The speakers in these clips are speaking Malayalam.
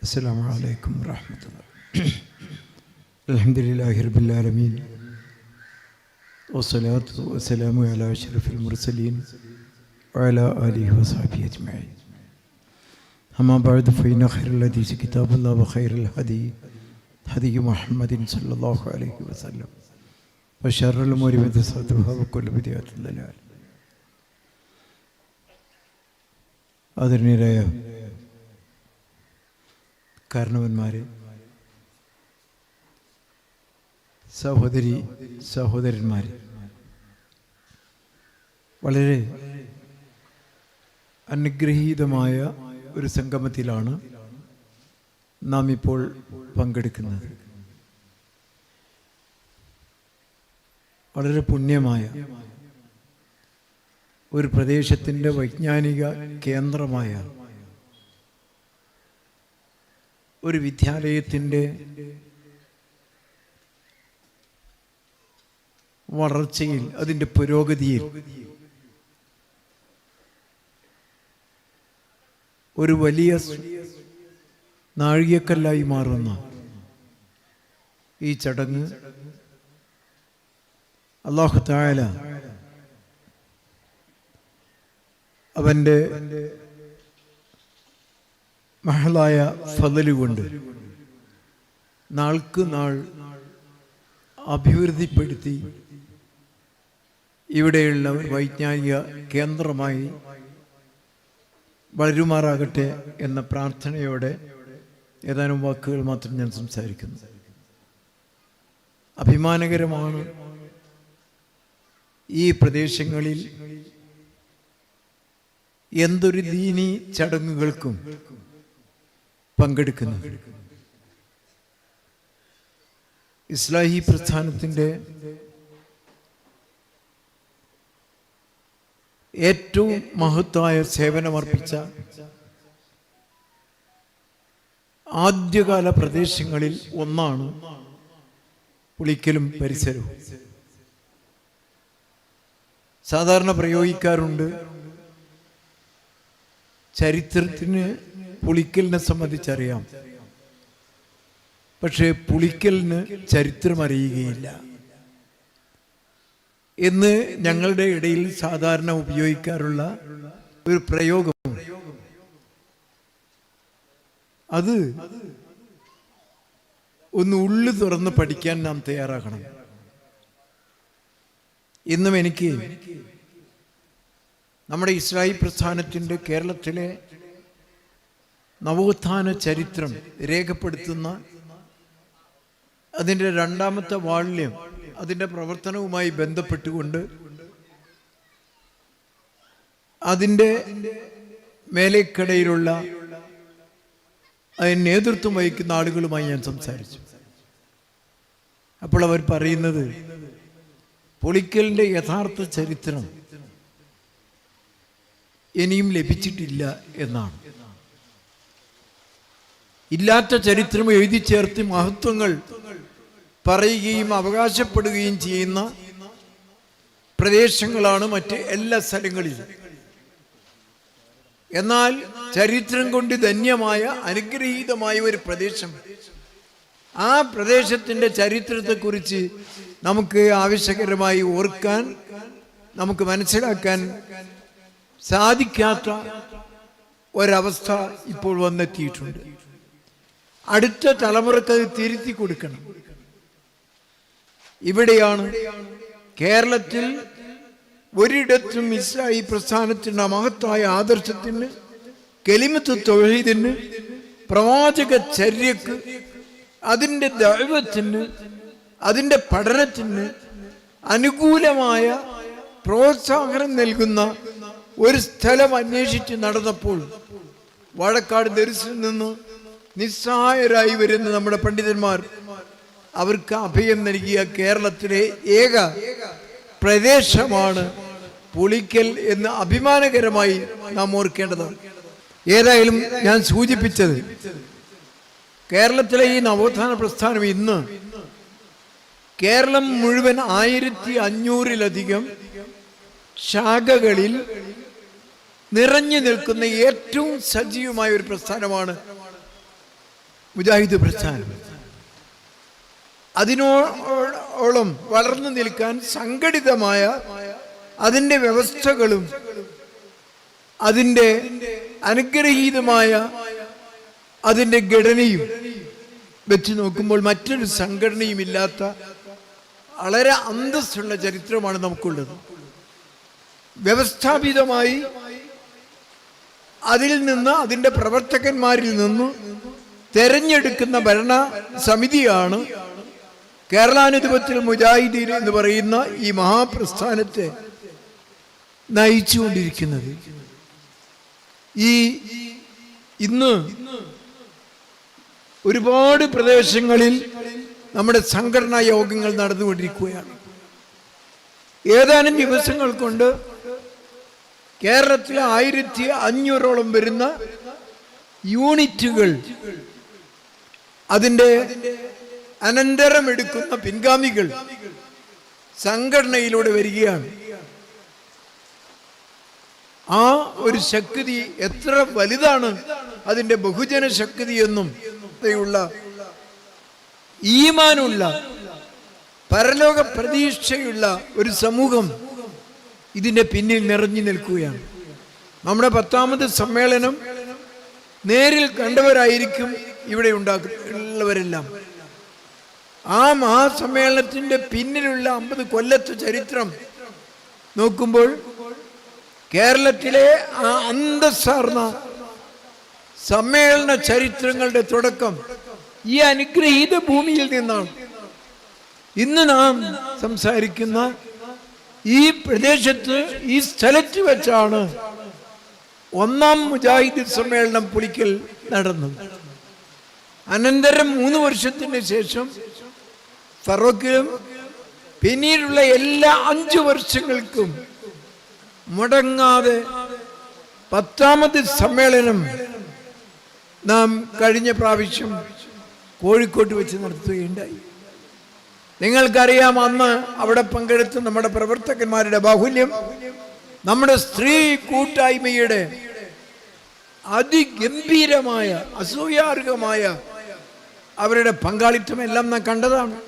السلام عليكم ورحمة الله الحمد لله رب العالمين والصلاة والسلام على أشرف المرسلين وعلى آله وصحبه أجمعين أما بعد فإن خير الحديث كتاب الله وخير الهدي هدي محمد صلى الله عليه وسلم وشر الأمور محدثاتها وكل بدعة ضلال ആദരണീയരായ കാരണവന്മാരെ. സഹോദരി സഹോദരന്മാരെ. വളരെ അനുഗ്രഹീതമായ ഒരു സംഗമത്തിലാണ് നാം ഇപ്പോൾ പങ്കെടുക്കുന്നത്. വളരെ പുണ്യമായ ഒരു പ്രദേശത്തിന്റെ വൈജ്ഞാനിക കേന്ദ്രമായ ഒരു വിദ്യാലയത്തിന്റെ വളർച്ചയിൽ അതിന്റെ പുരോഗതിയിൽ ഒരു വലിയ നാഴികക്കല്ലായി മാറുന്ന ഈ ചടങ്ങ് അള്ളാഹു തായാല അവന്റെ മഹളായ ഫതലുകൊണ്ട് നാൾക്ക് നാൾ അഭിവൃദ്ധിപ്പെടുത്തി ഇവിടെയുള്ള വൈജ്ഞാനിക കേന്ദ്രമായി വളരുമാറാകട്ടെ എന്ന പ്രാർത്ഥനയോടെ ഏതാനും വാക്കുകൾ മാത്രം ഞാൻ സംസാരിക്കുന്നു. അഭിമാനകരമാണ് ഈ പ്രദേശങ്ങളിൽ എന്തൊരു ദീനി ചടങ്ങുകൾക്കും പങ്കെടുക്കുന്നത്. ഇസ്ലാഹി പ്രസ്ഥാനത്തിന്റെ ഏറ്റവും മഹത്തായ സേവനമർപ്പിച്ച ആദ്യകാല പ്രദേശങ്ങളിൽ ഒന്നാണ് പുളിക്കലും പരിസരവും. സാധാരണ പ്രയോഗിക്കാറുണ്ട്. ചരിത്രത്തിന് പുളിക്കലിനെ സംബന്ധിച്ചറിയാം. പക്ഷേ പുളിക്കലിന് ചരിത്രം അറിയുകയില്ല. എന്ന് ഞങ്ങളുടെ ഇടയിൽ സാധാരണ ഉപയോഗിക്കാറുള്ള ഒരു പ്രയോഗം. അത് ഒന്ന് ഉള്ളു തുറന്ന് പഠിക്കാൻ നാം തയ്യാറാകണം. ഇന്നും എനിക്ക് നമ്മുടെ ഇസ്രായേൽ പ്രസ്ഥാനത്തിന്റെ കേരളത്തിലെ നവോത്ഥാന ചരിത്രം രേഖപ്പെടുത്തുന്ന അതിന്റെ രണ്ടാമത്തെ വാള്യം അതിന്റെ പ്രവർത്തനവുമായി ബന്ധപ്പെട്ടുകൊണ്ട് അതിന്റെ മേലേക്കടയിലുള്ള അതിന് നേതൃത്വം വഹിക്കുന്ന ആളുകളുമായി ഞാൻ സംസാരിച്ചു. അപ്പോൾ അവർ പറയുന്നത് പൊളിക്കലിന്റെ യഥാർത്ഥ ചരിത്രം ഇനിയും ലഭിച്ചിട്ടില്ല എന്നാണ്. ഇല്ലാത്ത ചരിത്രം എഴുതി ചേർത്ത് മഹത്വങ്ങൾ പറയുകയും അവകാശപ്പെടുകയും ചെയ്യുന്ന പ്രദേശങ്ങളാണ് മറ്റ് എല്ലാ സ്ഥലങ്ങളിലും എന്നാൽ ചരിത്രം കൊണ്ട് ധന്യമായ അനുഗ്രഹീതമായ ഒരു പ്രദേശം. ആ പ്രദേശത്തിന്റെ ചരിത്രത്തെക്കുറിച്ച് നമുക്ക് ആവശ്യകരമായി ഓർക്കാൻ നമുക്ക് മനസ്സിലാക്കാൻ സാധിക്കാത്ത ഒരവസ്ഥ ഇപ്പോൾ വന്നെത്തിയിട്ടുണ്ട്. അടുത്ത തലമുറയ്ക്ക് അത് തിരുത്തി കൊടുക്കണം. ഇവിടെയാണ് കേരളത്തിൽ ഒരിടത്തും ഇസ്രായി പ്രസ്ഥാനത്തിന്റെ മഹത്തായ ആദർശത്തിന് കെലിമത്ത് തൊഴിലിന് പ്രവാചക ചര്യക്ക് അതിന്റെ ദൈവത്തിന് അതിന്റെ പഠനത്തിന് അനുകൂലമായ പ്രോത്സാഹനം നൽകുന്ന ഒരു സ്ഥലം അന്വേഷിച്ച് നടന്നപ്പോൾ വാഴക്കാട് ദരിസിൽ നിന്ന് നിസ്സഹായരായി വരുന്ന നമ്മുടെ പണ്ഡിതന്മാർ അവർക്ക് അഭയം നൽകിയ കേരളത്തിലെ ഏക പ്രദേശമാണ് പുളിക്കൽ എന്ന് അഭിമാനകരമായി നാം ഓർക്കേണ്ടതാണ് ഏതായാലും ഞാൻ സൂചിപ്പിച്ചത് കേരളത്തിലെ ഈ നവോത്ഥാന പ്രസ്ഥാനം ഇന്ന് കേരളം മുഴുവൻ ആയിരത്തി അഞ്ഞൂറിലധികം ശാഖകളിൽ നിറഞ്ഞു നിൽക്കുന്ന ഏറ്റവും സജീവമായ ഒരു പ്രസ്ഥാനമാണ് മുജാഹിദ് പ്രസ്ഥാനം. അതിനോളം വളർന്നു നിൽക്കാൻ സംഘടിതമായ അതിന്റെ വ്യവസ്ഥകളും അതിന്റെ അനുഗ്രഹീതമായ അതിന്റെ ഘടനയും വെച്ച് നോക്കുമ്പോൾ മറ്റൊരു സംഘടനയും ഇല്ലാത്ത വളരെ അന്തസ്സുള്ള ചരിത്രമാണ് നമുക്കുള്ളത്. വ്യവസ്ഥാപിതമായി അതിൽ നിന്ന് അതിന്റെ പ്രവർത്തകന്മാരിൽ നിന്ന് തെരഞ്ഞെടുക്കുന്ന ഭരണ സമിതിയാണ് കേരളാനുധിപത്തിൽ മുജാഹിദീൻ എന്ന് പറയുന്ന ഈ മഹാപ്രസ്ഥാനത്തെ നയിച്ചുകൊണ്ടിരിക്കുന്നത്. ഈ ഇന്ന് ഒരുപാട് പ്രദേശങ്ങളിൽ നമ്മുടെ സംഘടനാ യോഗങ്ങൾ നടന്നുകൊണ്ടിരിക്കുകയാണ്. ഏതാനും ദിവസങ്ങൾ കൊണ്ട് കേരളത്തിലെ ആയിരത്തി അഞ്ഞൂറോളം വരുന്ന യൂണിറ്റുകൾ അതിന്റെ അനന്തരം എടുക്കുന്ന പിൻഗാമികൾ സംഘടനയിലൂടെ വരികയാണ്. ആ ഒരു ശക്തി എത്ര വലുതാണ് അതിന്റെ ബഹുജന ശക്തി എന്നും ഉള്ള ഈമാനുള്ള പരലോക പ്രതീക്ഷയുള്ള ഒരു സമൂഹം ഇതിന്റെ പിന്നിൽ നിറഞ്ഞു നിൽക്കുകയാണ്. നമ്മുടെ പത്താമത് സമ്മേളനം നേരിൽ കണ്ടവരായിരിക്കും ഇവിടെ ഉണ്ടാക്കുന്നവരെല്ലാം ആ മഹാസമ്മേളനത്തിന്റെ പിന്നിലുള്ള അമ്പത് കൊല്ലത്തെ ചരിത്രം നോക്കുമ്പോൾ കേരളത്തിലെ ആ അന്തസ്സാർന്ന സമ്മേളന ചരിത്രങ്ങളുടെ തുടക്കം ഈ അനുഗ്രഹീത ഭൂമിയിൽ നിന്നാണ്. ഇന്ന് നാം സംസാരിക്കുന്ന ഈ പ്രദേശത്ത് ഈ സ്ഥലത്ത് വെച്ചാണ് ഒന്നാം മുജാഹിദ് സമ്മേളനം പുളിക്കൽ നടന്നത്. അനന്തരം മൂന്ന് വർഷത്തിന് ശേഷം ഫറോക്കിലും പിന്നീടുള്ള എല്ലാ അഞ്ചു വർഷങ്ങൾക്കും മുടങ്ങാതെ പത്താമത് സമ്മേളനം നാം കഴിഞ്ഞ പ്രാവശ്യം കോഴിക്കോട്ട് വെച്ച് നടത്തുകയുണ്ടായി. നിങ്ങൾക്കറിയാം അന്ന് അവിടെ പങ്കെടുത്ത് നമ്മുടെ പ്രവർത്തകന്മാരുടെ ബാഹുല്യം നമ്മുടെ സ്ത്രീ കൂട്ടായ്മയുടെ അതിഗംഭീരമായ അസൂയാർഹമായ അവരുടെ പങ്കാളിത്തം എല്ലാം നാം കണ്ടതാണ്.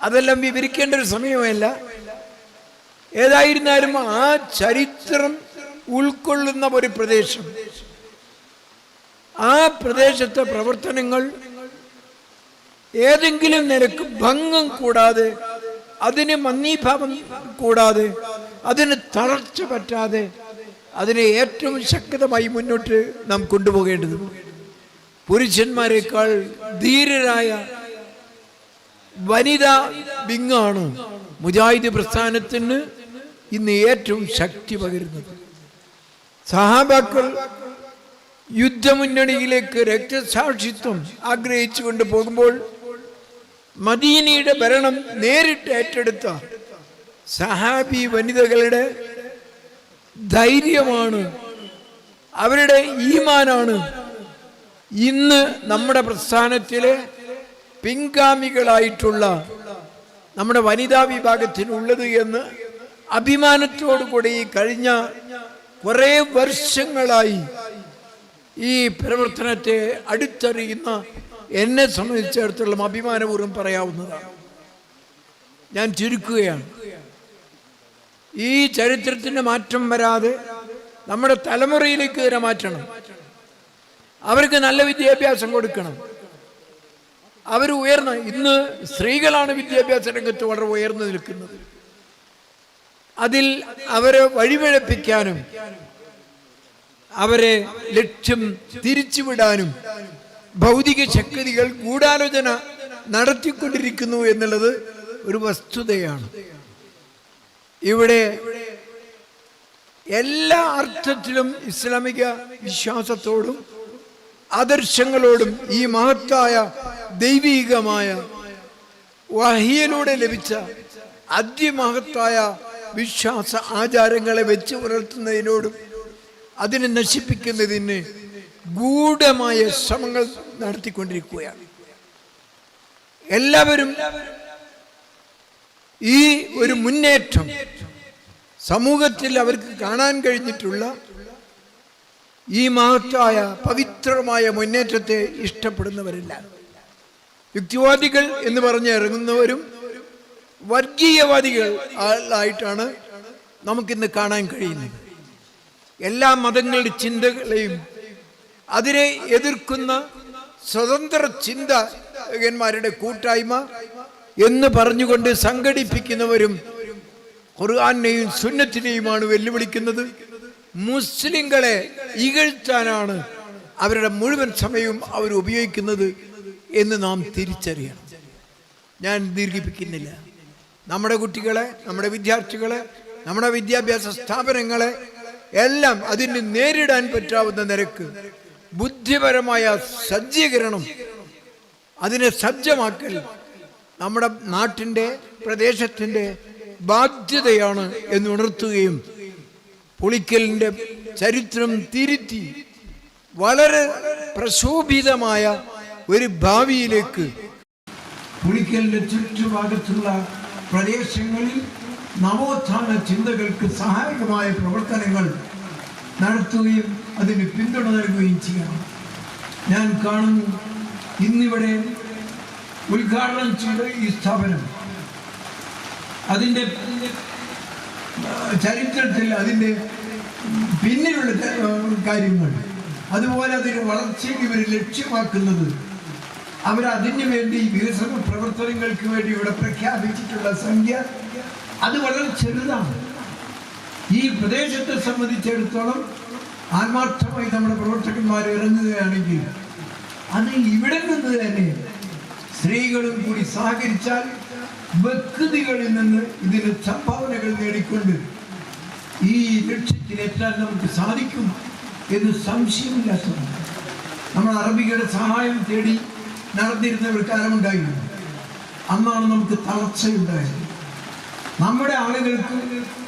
അതെല്ലാം വിവരിക്കേണ്ട ഒരു സമയമല്ല. ഏതായിരുന്നാലും ആ ചരിത്രം ഉൾക്കൊള്ളുന്ന ഒരു പ്രദേശം. ആ പ്രദേശത്തെ പ്രവർത്തനങ്ങൾ ഏതെങ്കിലും നിരക്ക് ഭംഗം കൂടാതെ അതിന് മന്ദീഭാവം കൂടാതെ അതിന് തളർച്ച പറ്റാതെ അതിനെ ഏറ്റവും ശക്തമായി മുന്നോട്ട് നാം കൊണ്ടുപോകേണ്ടതുണ്ട്. പുരുഷന്മാരെക്കാൾ ധീരരായ വനിതാ വിങ്ങാണ് മുജാഹിദ് പ്രസ്ഥാനത്തിന് ഇന്ന് ഏറ്റവും ശക്തി പകരുന്നത്. സഹാബാക്കൾ യുദ്ധമുന്നണിയിലേക്ക് രക്തസാക്ഷിത്വം ആഗ്രഹിച്ചു കൊണ്ട് പോകുമ്പോൾ മദീനയുടെ ഭരണം നേരിട്ട് ഏറ്റെടുത്ത സഹാബി വനിതകളുടെ ധൈര്യമാണ് അവരുടെ ഈമാനാണ് ഇന്ന് നമ്മുടെ പ്രസ്ഥാനത്തിലെ പിൻഗാമികളായിട്ടുള്ള നമ്മുടെ വനിതാ വിഭാഗത്തിനുള്ളത് എന്ന് അഭിമാനത്തോടു കൂടി ഈ കഴിഞ്ഞ കുറേ വർഷങ്ങളായി ഈ പ്രവർത്തനത്തെ അടുത്തറിയുന്ന എന്നെ സംബന്ധിച്ചിടത്തോളം അഭിമാനപൂർവം പറയാവുന്നതാണ്. ഞാൻ ചുരുക്കുകയാണ്. ഈ ചരിത്രത്തിന് മാറ്റം വരാതെ നമ്മുടെ തലമുറയിലേക്ക് തന്നെ മാറ്റണം. അവർക്ക് നല്ല വിദ്യാഭ്യാസം കൊടുക്കണം. അവർ ഉയർന്ന ഇന്ന് സ്ത്രീകളാണ് വിദ്യാഭ്യാസ രംഗത്ത് വളരെ ഉയർന്നു നിൽക്കുന്നത്. അതിൽ അവരെ വഴിപിഴപ്പിക്കാനും അവരെ ലക്ഷ്യം തിരിച്ചുവിടാനും ഭൗതിക ശക്തികൾ ഗൂഢാലോചന നടത്തിക്കൊണ്ടിരിക്കുന്നു എന്നുള്ളത് ഒരു വസ്തുതയാണ്. ഇവിടെ എല്ലാ അർത്ഥത്തിലും ഇസ്ലാമിക വിശ്വാസത്തോടും ആദർശങ്ങളോടും ഈ മഹത്തായ ദൈവീകമായ വഹിയിലൂടെ ലഭിച്ച അതിമഹത്തായ വിശ്വാസ ആചാരങ്ങളെ വെച്ച് പുലർത്തുന്നതിനോടും അതിനെ നശിപ്പിക്കുന്നതിന് ഗൂഢമായ ശ്രമങ്ങൾ നടത്തിക്കൊണ്ടിരിക്കുകയാണ്. എല്ലാവരും ഈ ഒരു മുന്നേറ്റം സമൂഹത്തിൽ അവർക്ക് കാണാൻ കഴിഞ്ഞിട്ടുള്ള ഈ മഹത്തായ പവിത്രമായ മുന്നേറ്റത്തെ ഇഷ്ടപ്പെടുന്നവരില്ല. യുക്തിവാദികൾ എന്ന് പറഞ്ഞ് ഇറങ്ങുന്നവരും വർഗീയവാദികൾ ആയിട്ടാണ് നമുക്കിന്ന് കാണാൻ കഴിയുന്നത്. എല്ലാ മതങ്ങളുടെ ചിന്തകളെയും അതിനെ എതിർക്കുന്ന സ്വതന്ത്ര ചിന്തകന്മാരുടെ കൂട്ടായ്മ എന്ന് പറഞ്ഞുകൊണ്ട് സംഘടിപ്പിക്കുന്നവരും ഖുർആാനെയും സുന്നത്തിനെയുമാണ് വെല്ലുവിളിക്കുന്നത്. മുസ്ലിങ്ങളെ ഇകഴ്ത്താനാണ് അവരുടെ മുഴുവൻ സമയവും അവർ ഉപയോഗിക്കുന്നത് എന്ന് നാം തിരിച്ചറിയണം. ഞാൻ ദീർഘിപ്പിക്കുന്നില്ല. നമ്മുടെ കുട്ടികളെ നമ്മുടെ വിദ്യാർത്ഥികളെ നമ്മുടെ വിദ്യാഭ്യാസ സ്ഥാപനങ്ങളെ എല്ലാം അതിന് നേരിടാൻ പറ്റാവുന്ന നിരക്ക് ബുദ്ധിപരമായ സജ്ജീകരണം അതിനെ സജ്ജമാക്കൽ നമ്മുടെ നാട്ടിന്റെ പ്രദേശത്തിന്റെ ബാധ്യതയാണ് എന്ന് ഉണർത്തുകയും പുളിക്കലിന്റെ ചരിത്രം തിരുത്തി വളരെ പ്രശോഭിതമായ ഒരു ഭാവിയിലേക്ക് പുളിക്കലിന്റെ ചുറ്റുഭാഗത്തുള്ള പ്രദേശങ്ങളിൽ നവോത്ഥാന ചിന്തകൾക്ക് സഹായകമായ പ്രവർത്തനങ്ങൾ നടത്തുകയും അതിന് പിന്തുണ നൽകുകയും ചെയ്യണം. ഞാൻ കാണുന്നു ഇന്നിവിടെ ഉദ്ഘാടനം ചെയ്ത ഈ സ്ഥാപനം അതിന്റെ ചരിത്രത്തിൽ അതിന്റെ പിന്നിലുള്ള കാര്യങ്ങൾ. അതുപോലെ അതിന് വളർച്ചയ്ക്ക് ഇവർ ലക്ഷ്യമാക്കുന്നത്. അവരതിനു വേണ്ടി വികസന പ്രവർത്തനങ്ങൾക്ക് വേണ്ടി ഇവിടെ പ്രഖ്യാപിച്ചിട്ടുള്ള സംഖ്യ അത് വളരെ ചെറുതാണ്. ഈ പ്രദേശത്തെ സംബന്ധിച്ചിടത്തോളം ആത്മാർത്ഥമായി നമ്മുടെ പ്രവർത്തകന്മാർ ഇറങ്ങുകയാണെങ്കിൽ അത് ഇവിടെ നിന്ന് തന്നെ സ്ത്രീകളും കൂടി സഹകരിച്ചാൽ വ്യക്തികളിൽ നിന്ന് ഇതിന് സംഭാവനകൾ നേടിക്കൊണ്ട് ഈ ലക്ഷ്യത്തിലെത്താൻ നമുക്ക് സാധിക്കും എന്ന് സംശയമില്ലാത്തതാണ് നമ്മൾ അറബികളുടെ സഹായം തേടി നടന്നിരുന്ന ഒരു കാലമുണ്ടായിരുന്നു. അന്നാണ് നമുക്ക് തളർച്ചയുണ്ടായത്. നമ്മുടെ ആളുകൾക്ക്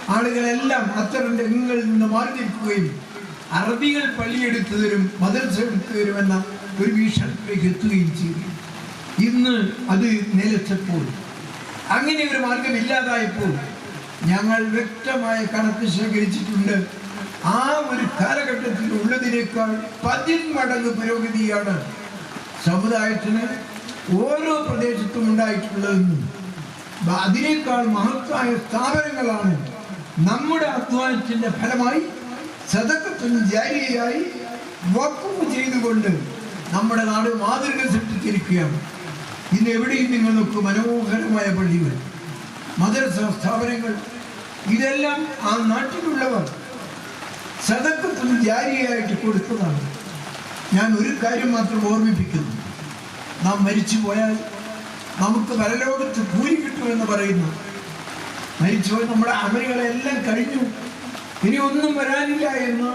ആളുകളെല്ലാം അത്തരം രംഗങ്ങളിൽ നിന്ന് മാറി നിൽക്കുകയും അറബികൾ പള്ളിയെടുത്തവരും മദർസ എടുത്തു എന്ന ഒരു ഭീഷണിയിലേക്ക് എത്തുകയും ചെയ്തു. ഇന്ന് അത് നിലച്ചപ്പോൾ. അങ്ങനെ ഒരു മാർഗം ഇല്ലാതായപ്പോൾ ഞങ്ങൾ വ്യക്തമായ കണക്ക് ശേഖരിച്ചിട്ടുണ്ട്. ആ ഒരു കാലഘട്ടത്തിൽ ഉള്ളതിനേക്കാൾ പതിന്മടങ്ങ് പുരോഗതിയാണ് സമുദായത്തിന് ഓരോ പ്രദേശത്തും ഉണ്ടായിട്ടുള്ളതെന്നും അതിനേക്കാൾ മഹത്തായ സ്ഥാപനങ്ങളാണ് നമ്മുടെ അധ്വാനത്തിന്റെ ഫലമായി സതക്കത്തും ജാരിയായി വക്കുവ് ചെയ്തുകൊണ്ട് നമ്മുടെ നാട് മാതൃക സൃഷ്ടിച്ചിരിക്കുകയാണ്. ഇന്ന് എവിടെയും നിങ്ങൾ നോക്കൂ മനോഹരമായ പള്ളികൾ മദ്രസ സ്ഥാപനങ്ങൾ ഇതെല്ലാം ആ നാട്ടിലുള്ളവർ സദക്കത്തിന് ജാരിയായിട്ട് കൊടുത്തതാണ്. ഞാൻ ഒരു കാര്യം മാത്രം ഓർമ്മിപ്പിക്കുന്നു. നാം മരിച്ചു പോയാൽ നമുക്ക് പരലോകത്ത് കൂലി കിട്ടുമെന്ന് പറയുന്നു. മരിച്ചുപോയി നമ്മുടെ അമലുകളെല്ലാം കഴിഞ്ഞു. ഇനി ഒന്നും വരാനില്ല എന്ന്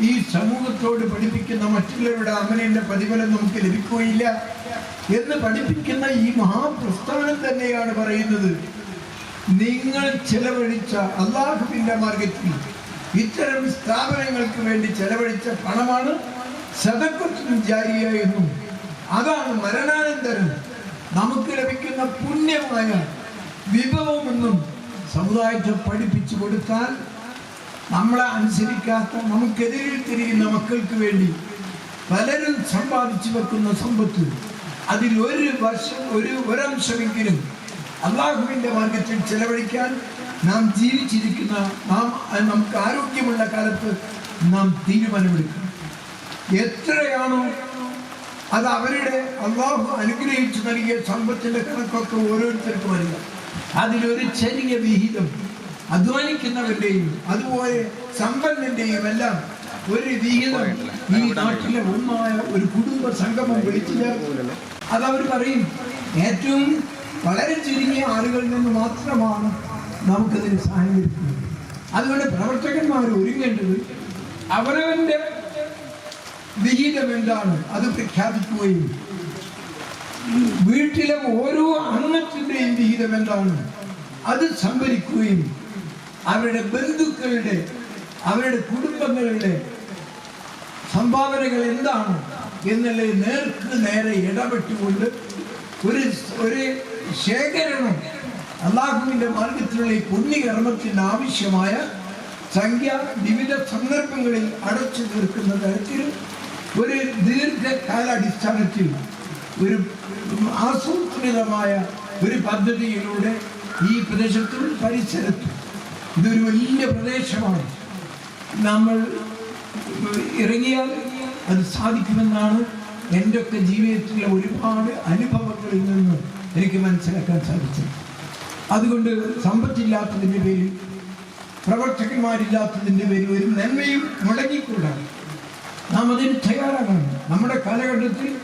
ഈ സമൂഹത്തോട് പഠിപ്പിക്കുന്ന മറ്റുള്ളവരുടെ അമലിന്റെ പ്രതിഫലം നമുക്ക് ലഭിക്കുകയില്ല എന്ന് പഠിപ്പിക്കുന്ന ഈ മഹാപ്രസ്ഥാനം തന്നെയാണ് പറയുന്നത്. നിങ്ങൾ ചെലവഴിച്ച അള്ളാഹുവിന്റെ മാർഗത്തിൽ ഇത്തരം സ്ഥാപനങ്ങൾക്ക് വേണ്ടി ചെലവഴിച്ച പണമാണ് സദക്കത്തും ജാരിയ അതാണ് മരണാനന്തരം. നമുക്ക് ലഭിക്കുന്ന പുണ്യമായ വിഭവമെന്നും സമുദായത്തെ പഠിപ്പിച്ചു കൊടുത്താൽ നമ്മളെ അനുസരിക്കാത്ത നമുക്കെതിരിൽ തിരിയുന്ന മക്കൾക്ക് വേണ്ടി പലരും സമ്പാദിച്ചു വെക്കുന്ന സമ്പത്ത്. അതിൽ ഒരു വർഷം ഒരു ഒരംശമെങ്കിലും അള്ളാഹുവിന്റെ മാർഗത്തിൽ ചെലവഴിക്കാൻ നാം ജീവിച്ചിരിക്കുന്ന നാം നമുക്ക് ആരോഗ്യമുള്ള കാലത്ത് നാം തീരുമാനമെടുക്കണം. എത്രയാണോ അത് അവരുടെ അള്ളാഹു അനുഗ്രഹിച്ചു നൽകിയ സമ്പത്തിന്റെ കണക്കൊക്കെ ഓരോരുത്തർക്കും അറിയാം. അതിലൊരു ചെറിയ വിഹിതം അധ്വാനിക്കുന്നവരുടെയും അതുപോലെ സമ്പന്നന്റെയും എല്ലാം ഒരു വിഹിതം ഈ നാട്ടിലെ ഒന്നായ ഒരു കുടുംബ സംഗമം വിളിച്ചു ചേർത്ത് അതവർ പറയും ഏറ്റവും വളരെ ചുരുങ്ങിയ ആളുകളിൽ നിന്ന് മാത്രമാണ് നമുക്കതിന് സഹായം ലഭിക്കുന്നത്. അതുകൊണ്ട് പ്രവർത്തകന്മാർ ഒരുങ്ങേണ്ടത് അവരവന്റെ വിഹിതം എന്താണ്? അത് പ്രഖ്യാപിക്കുകയും വീട്ടിലെ ഓരോ അംഗത്തിന്റെയും വിഹിതം എന്താണ്? അത് സംഭരിക്കുകയും അവരുടെ ബന്ധുക്കളുടെ അവരുടെ കുടുംബങ്ങളുടെ സംഭാവനകൾ എന്താണ്? എന്നുള്ളത് നേർക്ക് നേരെ ഇടപെട്ടുകൊണ്ട് ഒരു ഒരു ശേഖരണം അള്ളാഹുവിന്റെ മാർഗത്തിലുള്ള ഈ പുണ്യകർമ്മത്തിന് ആവശ്യമായ സംഖ്യ വിവിധ സന്ദർഭങ്ങളിൽ അടച്ചു തീർക്കുന്ന തരത്തിൽ ഒരു ദീർഘകാലാടിസ്ഥാനത്തിൽ ഒരു ആസൂത്രിതമായ ഒരു പദ്ധതിയിലൂടെ ഈ പ്രദേശത്തും പരിസരത്തും ഇതൊരു വലിയ പ്രദേശമാണ്. നമ്മൾ ഇറങ്ങിയാൽ അത് സാധിക്കുമെന്നാണ് എന്റെയൊക്കെ ജീവിതത്തിലെ ഒരുപാട് അനുഭവങ്ങളിൽ നിന്ന് എനിക്ക് മനസ്സിലാക്കാൻ സാധിച്ചു. അതുകൊണ്ട് സമ്പത്തില്ലാത്തതിന്റെ പേരിൽ പ്രവർത്തകന്മാരില്ലാത്തതിന്റെ പേരിൽ ഒരു നന്മയും മുടങ്ങിക്കൂടാണ് നാം അതിന് തയ്യാറാകണം. നമ്മുടെ കാലഘട്ടത്തിൽ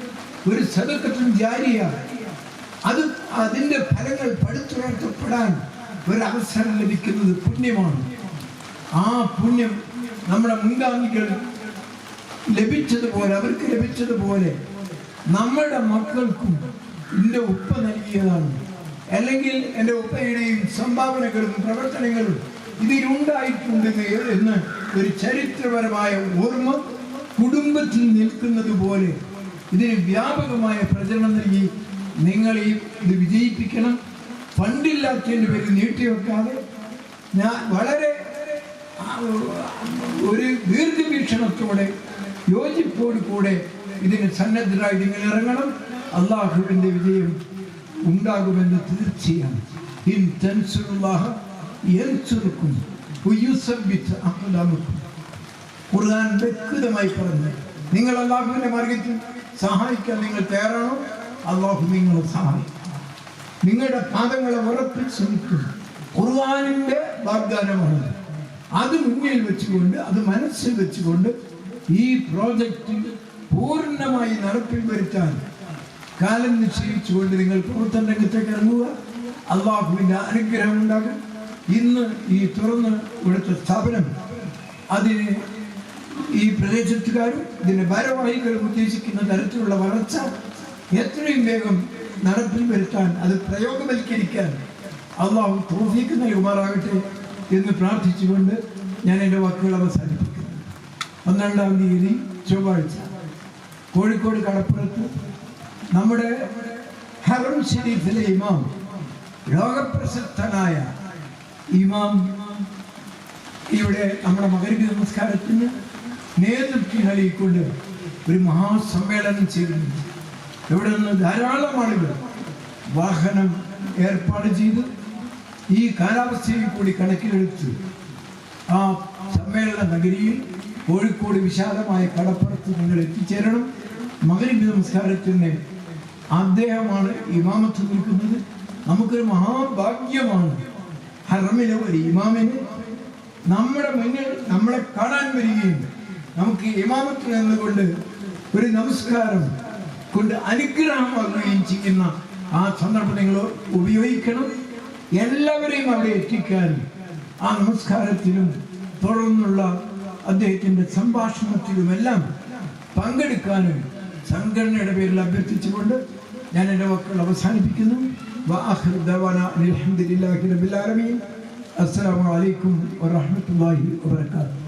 ഒരു സദക്കത്തും ജാരിയാണ്. അത് അതിന്റെ ഫലങ്ങൾ പടുത്തുയർത്തപ്പെടാൻ ഒരവസരം ലഭിക്കുന്നത് പുണ്യമാണ്. ആ പുണ്യം നമ്മുടെ മുൻഗാമികൾ ലഭിച്ചതുപോലെ അവർക്ക് ലഭിച്ചതുപോലെ നമ്മുടെ മക്കൾക്കും എന്റെ ഉപ്പ നൽകിയതാണ്. അല്ലെങ്കിൽ എന്റെ ഉപ്പയുടെയും സംഭാവനകളും പ്രവർത്തനങ്ങളും ഇതിലുണ്ടായിട്ടുണ്ടെന്ന് എന്ന് ഒരു ചരിത്രപരമായ ഓർമ്മ കുടുംബത്തിൽ നിൽക്കുന്നത് പോലെ ഇതിന് വ്യാപകമായ പ്രചരണം നൽകി. നിങ്ങൾ ഈ ഇത് വിജയിപ്പിക്കണം. ഫണ്ടില്ലാത്തതിന്റെ പേര് നീട്ടിവെക്കാതെ ഞാൻ വളരെ ഒരു ദീർഘവീക്ഷണത്തോടെ യോജിപ്പോട് കൂടെ ഇതിന് സന്നദ്ധരായി നിങ്ങൾ ഇറങ്ങണം. അള്ളാഹുവിന്റെ വിജയം ഉണ്ടാകുമെന്ന് തീർച്ചയാണ്. ഖുർആൻ വ്യക്തമായി പറഞ്ഞു നിങ്ങൾ അള്ളാഹുവിന്റെ മാർഗത്തിൽ സഹായിക്കാൻ നിങ്ങൾ തയ്യാറാണോ? അള്ളാഹു നിങ്ങളെ സഹായിക്കും. നിങ്ങളുടെ പാദങ്ങളെ ഉറപ്പിച്ച് നിൽക്കും ഖുർആാനിന്റെ വാഗ്ദാനമാണ് അത്. മുന്നിൽ വെച്ചുകൊണ്ട് അത് മനസ്സിൽ വെച്ചുകൊണ്ട് ഈ പ്രോജക്റ്റ് പൂർണമായി നടപ്പിൽ വരുത്താൻ കാലം നിശ്ചയിച്ചുകൊണ്ട് നിങ്ങൾ പ്രവർത്തന രംഗത്തേക്ക് ഇറങ്ങുക. അള്ളാഹുവിന്റെ അനുഗ്രഹം ഉണ്ടാകും ഇന്ന് ഈ തുറന്ന് ഇവിടുത്തെ സ്ഥാപനം അതിന് ഈ പ്രദേശത്തുകാരും ഇതിന്റെ ഭാരവാഹികളും ഉദ്ദേശിക്കുന്ന തരത്തിലുള്ള വളർച്ച എത്രയും വേഗം നടപ്പിൽ വരുത്താൻ അത് പ്രയോഗവൽക്കരിക്കാൻ അള്ളാഹു തോഫീക്ക് നൽകുമാറാകട്ടെ എന്ന് പ്രാർത്ഥിച്ചുകൊണ്ട് ഞാൻ എന്റെ വാക്കുകൾ അവസാനിപ്പിക്കുന്നു. പന്ത്രണ്ടാം തീയതി ചൊവ്വാഴ്ച. കോഴിക്കോട് കടപ്പുറത്ത് നമ്മുടെ ഹറം ഷരീഫിലെ ഇമാം ലോകപ്രസിദ്ധനായ ഇമാം ഇവിടെ നമ്മുടെ മകരവി നമസ്കാരത്തിന് നേതൃത്വം നൽകിക്കൊണ്ട് ഒരു മഹാസമ്മേളനം ചെയ്തിരുന്നു ഇവിടെ നിന്ന് ധാരാളം ആളുകൾ വാഹനം ഏർപ്പാട് ചെയ്ത് ഈ കാലാവസ്ഥയിൽ കൂടി കണക്കിലെടുത്ത് ആ സമ്മേളന നഗരിയിൽ കോഴിക്കോട് വിശാലമായ കടപ്പുറത്ത് നിങ്ങൾ എത്തിച്ചേരണം. മകരവി നമസ്കാരത്തിന് അദ്ദേഹമാണ് ഇമാമത്ത് നിൽക്കുന്നത്. നമുക്കൊരു മഹാഭാഗ്യമാണ്. ഹറമിലെ ഒരു ഇമാമിന് നമ്മുടെ മുന്നിൽ നമ്മളെ കാണാൻ വരികയും നമുക്ക് ഇമാമത്ത് നിന്നുകൊണ്ട് ഒരു നമസ്കാരം കൊണ്ട് അനുഗ്രഹമാകുകയും ചെയ്യുന്ന ആ സന്ദർഭം നിങ്ങൾ ഉപയോഗിക്കണം. എല്ലാവരെയും അവിടെ എത്തിക്കാനും ആ നമസ്കാരത്തിലും തുടർന്നുള്ള അദ്ദേഹത്തിന്റെ സംഭാഷണത്തിലുമെല്ലാം പങ്കെടുക്കാനും സംഘടനയുടെ പേരിൽ അഭ്യർത്ഥിച്ചുകൊണ്ട് ഞാൻ എന്റെ വാക്കുകൾ അവസാനിപ്പിക്കുന്നു. അസ്സാം വലൈക്കും വാഹമത്തല്ലാഹി റബ്ബിൽ